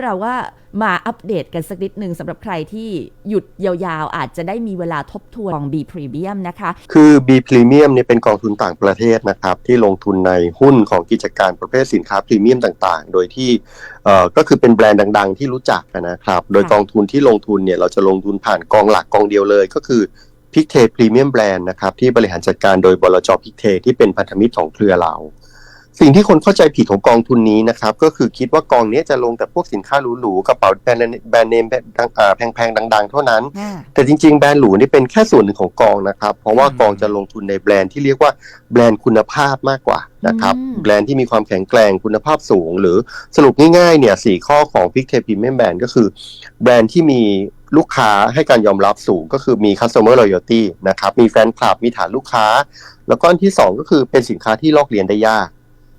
เราว่ามาอัปเดตกันสักนิดหนึ่งสำหรับใครที่หยุดยาวๆ อาจจะได้มีเวลาทบทวนของ B Premium นะคะ คือ B Premium เนี่ยเป็นกองทุนต่างประเทศนะครับ ที่ลงทุนในหุ้นของกิจการประเภทสินค้าพรีเมียมต่างๆ โดยที่เอ่อก็คือเป็นแบรนด์ดังๆ ที่รู้จักนะครับ โดยค่ะกองทุนที่ลงทุนเนี่ยเราจะลงทุนผ่านกองหลักกองเดียวเลย ก็คือพิกเทพรีเมียมแบรนด์นะครับที่บริหารจัดการโดยบลจพิกเทที่เป็นพันธมิตรของเครือเรา สิ่งที่คนเข้าใจผิดของกองทุนนี้นะครับก็คือคิดว่ากองนี้จะลงแต่พวกสินค้าหรูๆกระเป๋าแบรนด์แบรนด์เนมดังอ่าแพงๆดัง ๆ เท่านั้น แต่จริง ๆ แบรนด์หรูนี่เป็นแค่ส่วนหนึ่งของกองนะครับ เพราะว่าอืมกองจะลงทุนในแบรนด์ที่เรียกว่าแบรนด์คุณภาพมากกว่านะครับอืมแบรนด์ที่มีความแข็งแกร่งคุณภาพสูง หรือสรุปง่ายๆเนี่ยสี่ข้อของ p i c t e p r e m i u m Brand ก็คือ แบรนด์ที่มีลูกค้าให้การยอมรับสูงก็คือมี customer loyalty นะครับมีแฟนคลับมีฐานลูกค้า แล้วก็อันที่สองก็คือเป็นสินค้าที่ลอกเลียนได้ยาก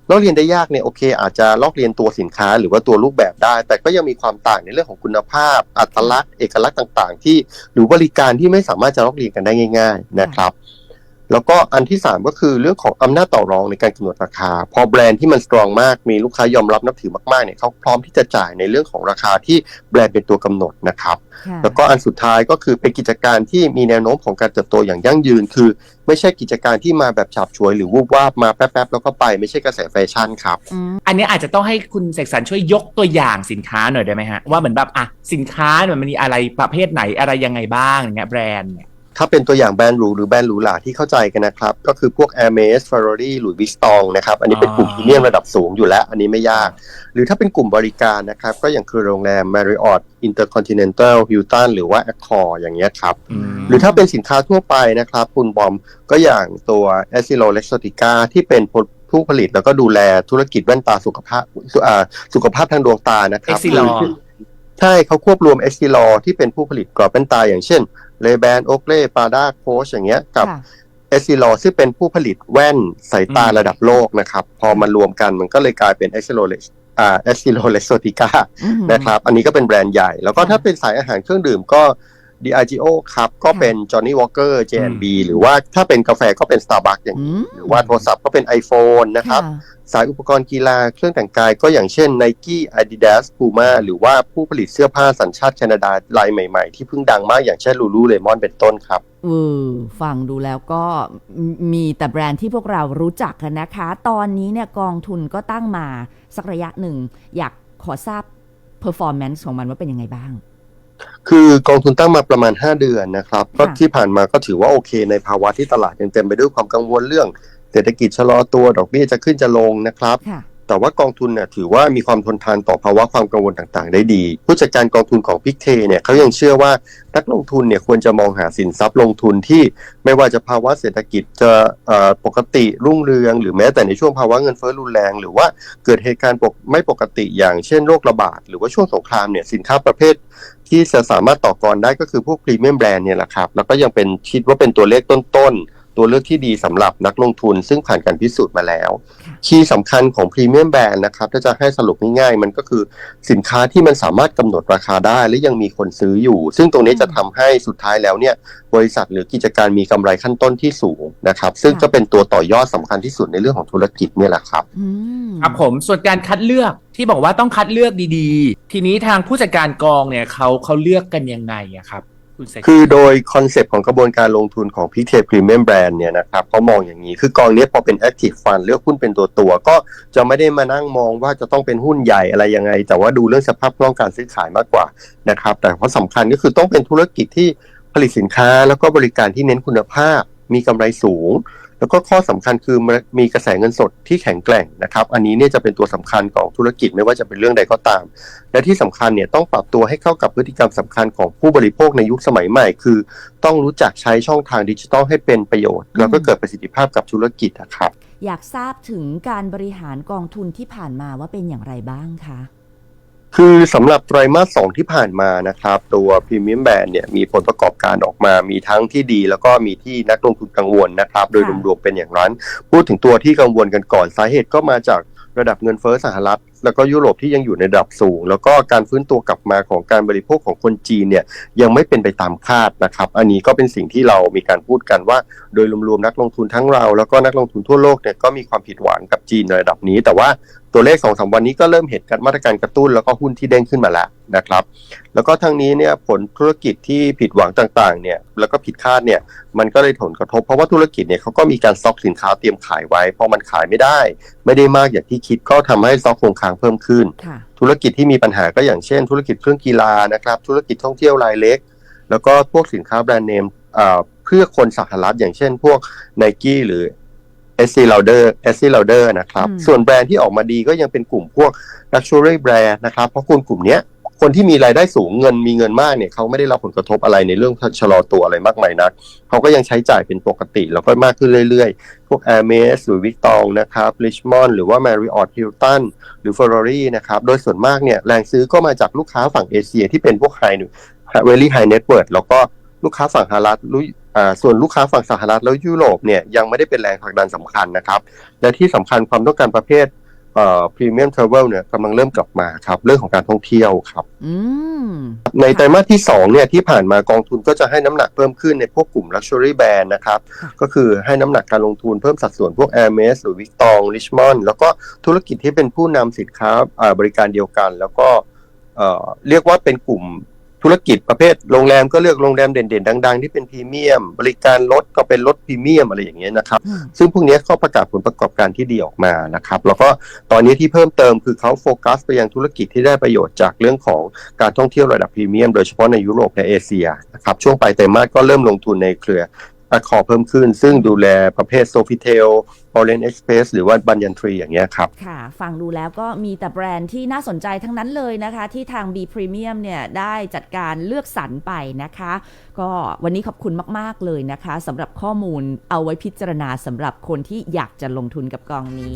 ลอกเรียนได้ยากเนี่ยโอเค อาจจะลอกเรียนตัวสินค้าหรือว่าตัวรูปแบบได้ แต่ก็ยังมีความต่างในเรื่องของคุณภาพ อัตลักษณ์ เอกลักษณ์ต่าง ๆ ที่หรือบริการที่ไม่สามารถจะลอกเรียนกันได้ง่าย ๆ นะครับ แล้วก็อันที่สามก็คือเรื่องของอำนาจต่อรองในการกำหนดราคา พอแบรนด์ที่มันสตรองมากมีลูกค้ายอมรับนับถือมากๆเนี่ยเขาพร้อมที่จะจ่ายในเรื่องของราคาที่แบรนด์เป็นตัวกำหนดนะครับค่ะแล้วก็อันสุดท้ายก็คือเป็นกิจการที่มีแนวโน้มของการเติบโตอย่างยั่งยืน คือ ไม่ใช่กิจการที่มาแบบฉับฉวยหรือวูบวาบมาแป๊บๆแล้วก็ไปไม่ใช่กระแสแฟชั่นครับอืมอันนี้อาจจะต้องให้คุณเสกสรรช่วยยกตัวอย่างสินค้าหน่อยได้ไหมฮะว่าเหมือนแบบอะสินค้าเนี่ยมันมีอะไรประเภทไหนอะไรยังไงบ้างอย่างเงี้ยแบรนด์เนี่ย ถ้าเป็นตัวอย่างแบรนด์หรูหรือแบรนด์หรูหราที่เข้าใจกันนะครับ ก็คือพวก Hermes Ferrari หรือ Vuitton นะครับ อันนี้เป็นกลุ่มอ่าพรีเมียมระดับสูงอยู่แล้ว อันนี้ไม่ยาก หรือถ้าเป็นกลุ่มบริการนะครับ ก็อย่างคือโรงแรม Marriott Intercontinental Hilton หรือว่า Accor อย่างเงี้ยครับมหรือถ้าเป็นสินค้าทั่วไปนะครับ คุณบอมก็อย่างตัว e s s i l o Luxottica ที่เป็นผู้ผลิตแล้วก็ดูแลธุรกิจแว่นตาสุขภาพอ่าสุขภาพทางดวงตานะครับ Essilor หรือใช่เขาควบรวม e s s i l o ที่เป็นผู้ผลิตกรอบแว่นตาอย่างเช่น r a y b a n Oakley Prada Coach อย่างเงี้ยกับค่ะ e s s i l o ซึ่งเป็นผู้ผลิตแว่นสายตาอืมระดับโลกนะครับ พอมารวมกันมันก็เลยกลายเป็น e s s i l o อ่า e s s i l o Luxottica อืมนะครับ อันนี้ก็เป็นแบรนด์ใหญ่ แล้วก็ค่ะถ้าเป็นสายอาหารเครื่องดื่มก็ Diageo ครับ ก็เป็น Johnny Walker J&B หรือว่าถ้าเป็นกาแฟก็เป็น Starbucks อย่างอืนี้มหรือว่าโทรศัพท์ก็เป็น iPhone นะครับค่ะสายอุปกรณ์กีฬาเครื่องแต่งกายก็อย่างเช่น Nike Adidas Puma หรือว่าผู้ผลิตเสื้อผ้าสัญชาติแคนาดาลายใหม่ๆ ที่เพิ่งดังมากอย่างเช่น Lululemon เป็นต้นครับเออฟังดูแล้วก็มีแต่แบรนด์ที่พวกเรารู้จักกันนะคะ ตอนนี้เนี่ยกองทุนก็ตั้งมาสักระยะหนึ่ง อยากขอทราบ performance ของมันว่าเป็นยังไงบ้าง คือกองทุนตั้งมาประมาณ 5 เดือนนะครับก็ค่ะที่ผ่านมาก็ถือว่าโอเค ในภาวะที่ตลาดยังเต็มไปด้วยความกังวลเรื่อง เศรษฐกิจชะลอตัวดอกเบี้ยจะขึ้นจะลงนะครับค่ะ แต่ว่ากองทุนเนี่ยถือว่ามีความทนทานต่อภาวะความกังวลต่างๆ ได้ดี ผู้จัดการกองทุนของพิกเทเนี่ยเขายังเชื่อว่านักลงทุนเนี่ยควรจะมองหาสินทรัพย์ลงทุนที่ไม่ว่าจะภาวะเศรษฐกิจจะปกติรุ่งเรือง หรือแม้แต่ในช่วงภาวะเงินเฟ้อรุนแรง หรือว่าเกิดเหตุการณ์ไม่ปกติอย่างเช่นโรคระบาด หรือว่าช่วงสงครามเนี่ยสินค้าประเภทที่จะสามารถต่อกรได้ก็คือพวกพรีเมียมแบรนด์เนี่ยแหละครับแล้วก็ยังเป็นคิดว่าเป็นตัวเลขต้นๆ ตัวเลือกที่ดีสำหรับนักลงทุน ซึ่งผ่านการพิสูจน์มาแล้ว คีย์สำคัญของพรีเมียมแบรนด์นะครับถ้าจะให้สรุปง่ายๆ มันก็คือสินค้าที่มันสามารถกำหนดราคาได้และยังมีคนซื้ออยู่ ซึ่งตรงนี้จะทำให้สุดท้ายแล้วเนี่ยบริษัทหรือกิจการมีกำไรขั้นต้นที่สูงนะครับ ซึ่งค่ะก็เป็นตัวต่อยอดสำคัญที่สุดในเรื่องของธุรกิจเนี่ยแหละครับอืมครับผมส่วนการคัดเลือกที่บอกว่าต้องคัดเลือกดีๆ ทีนี้ทางผู้จัดการกองเนี่ยเขาเขาเลือกกันยังไงอะครับ คือโดยคอนเซปต์ของกระบวนการลงทุนของ p i c t e Premium Brand เนี่ยนะครับเขามองอย่างนี้ คือกองนี้พอเป็นแอคทีฟฟันเลือกหุ้นเป็นตัวตัว ก็จะไม่ได้มานั่งมองว่าจะต้องเป็นหุ้นใหญ่อะไรยังไง แต่ว่าดูเรื่องสภาพคล่องการซื้อขายมากกว่านะครับ แต่เพราะสำคัญก็คือต้องเป็นธุรกิจที่ผลิตสินค้าแล้วก็บริการที่เน้นคุณภาพ มีกำไรสูง แล้วก็ข้อสำคัญคือมีกระแสเงินสดที่แข็งแกร่งนะครับ อันนี้เนี่ยจะเป็นตัวสำคัญของธุรกิจไม่ว่าจะเป็นเรื่องใดก็ตาม และที่สำคัญเนี่ยต้องปรับตัวให้เข้ากับพฤติกรรมสำคัญของผู้บริโภคในยุคสมัยใหม่ คือ ต้องรู้จักใช้ช่องทางดิจิทัลให้เป็นประโยชน์ แล้วก็เกิดประสิทธิภาพกับธุรกิจนะครับอยากทราบถึงการบริหารกองทุนที่ผ่านมาว่าเป็นอย่างไรบ้างคะ คือสำหรับไตรมาสสองที่ผ่านมานะครับ ตัวพรีเมียมแบรนด์เนี่ยมีผลประกอบการออกมามีทั้งที่ดี แล้วก็มีที่นักลงทุนกังวลนะครับ โดยค่ะรวมๆเป็นอย่างนั้น พูดถึงตัวที่กังวลกันก่อนสาเหตุก็มาจากระดับเงินเฟ้อสหรัฐ แล้วก็ยุโรปที่ยังอยู่ในระดับสูง แล้วก็การฟื้นตัวกลับมาของการบริโภคของคนจีนเนี่ยยังไม่เป็นไปตามคาดนะครับ อันนี้ก็เป็นสิ่งที่เรามีการพูดกันว่า โดยรวมๆนักลงทุนทั้งเรา แล้วก็นักลงทุนทั่วโลกเนี่ยก็มีความผิดหวังกับจีนในระดับนี้ แต่ว่าตัวเลขสองสามวันนี้ก็เริ่มเห็นการมาตรการกระตุ้นแล้วก็หุ้นที่เด้งขึ้นมาแล้วนะครับ แล้วก็ทางนี้เนี่ยผลธุรกิจที่ผิดหวังต่างๆเนี่ยแล้วก็ผิดคาดเนี่ยมันก็เลยผลกระทบเพราะว่าธุรกิจเนี่ยเขาก็มีการสต็อกสินค้าเตรียมขายไว้พอมันขายไม่ได้ ไม่ได้มากอย่างที่คิดก็ทำให้สต็อกคงค้างเพิ่มขึ้นค่ะธุรกิจที่มีปัญหาก็อย่างเช่น ธุรกิจเครื่องกีฬานะครับ ธุรกิจท่องเที่ยวรายเล็ก แล้วก็พวกสินค้าแบรนด์เนมอ่าเพื่อคนสหรัฐอย่างเช่น พวก n i กี้หรือ s c Lauder s c Lauder นะครับอืมส่วนแบรนด์ที่ออกมาดีก็ยังเป็นกลุ่มพวก Luxury Brand นะครับ เพราะคนกลุ่มเนี้ย คนที่มีรายได้สูงเงินมีเงินมากเนี่ยเขาไม่ได้รับผลกระทบอะไรในเรื่องชะลอตัวอะไรมากมายนักเขาก็ยังใช้จ่ายเป็นปกติ แล้วก็มากขึ้นเรื่อยๆ พวก Hermes หรือ Vuitton นะครับ Richemont หรือว่า Marriott Hilton หรือ Ferrari นะครับ โดยส่วนมากเนี่ยแรงซื้อก็มาจากลูกค้าฝั่งเอเชียที่เป็นพวก High Very High Net Worth แล้วก็ลูกค้าฝั่งสหรัฐส่วนลูกค้าฝั่งสหรัฐแล้วยุโรปเนี่ยยังไม่ได้เป็นแรงผลักดันสำคัญนะครับ และที่สำคัญความต้องการประเภท เอ่อ Premium Travel เนี่ยกำลังเริ่มกลับมาครับ เรื่องของการท่องเที่ยวครับอืมในไตรมาสที่2เนี่ยที่ผ่านมากองทุนก็จะให้น้ำหนักเพิ่มขึ้นในพวกกลุ่ม Luxury Brand นะครับค่ะก็คือให้น้ำหนักการลงทุนเพิ่มสัดส่วนพวก Hermes หรือ Vuitton Richemont แล้วก็ธุรกิจที่เป็นผู้นำสินค้าอ่าบริการเดียวกัน แล้วก็เอ่อเรียกว่าเป็นกลุ่ม ธุรกิจประเภทโรงแรมก็เลือกโรงแรมเด่นๆ ดัง ๆ ที่เป็นพรีเมียม บริการรถก็เป็นรถพรีเมียมอะไรอย่างเงี้ยนะครับอืมซึ่งพวกนี้เขาประกาศผลประกอบการที่ดีออกมานะครับ แล้วก็ตอนนี้ที่เพิ่มเติมคือเขาโฟกัสไปยังธุรกิจที่ได้ประโยชน์จากเรื่องของการท่องเที่ยวระดับพรีเมียมโดยเฉพาะในยุโรปและเอเชียนะครับช่วงปลายไตรมาสก็เริ่มลงทุนในเครือ อคอเพิ่มขึ้น ซึ่งดูแลประเภทโซฟิเทลออเรนเอ็กซ์เพรสหรือว่าบันยันทรีอย่างเงี้ยครับ ค่ะ ฟังดูแล้วก็มีแต่แบรนด์ที่น่าสนใจทั้งนั้นเลยนะคะ ที่ทาง B Premium เนี่ยได้จัดการเลือกสรรไปนะคะ ก็วันนี้ขอบคุณมาก ๆ เลยนะคะสำหรับข้อมูลเอาไว้พิจารณาสำหรับคนที่อยากจะลงทุนกับกองนี้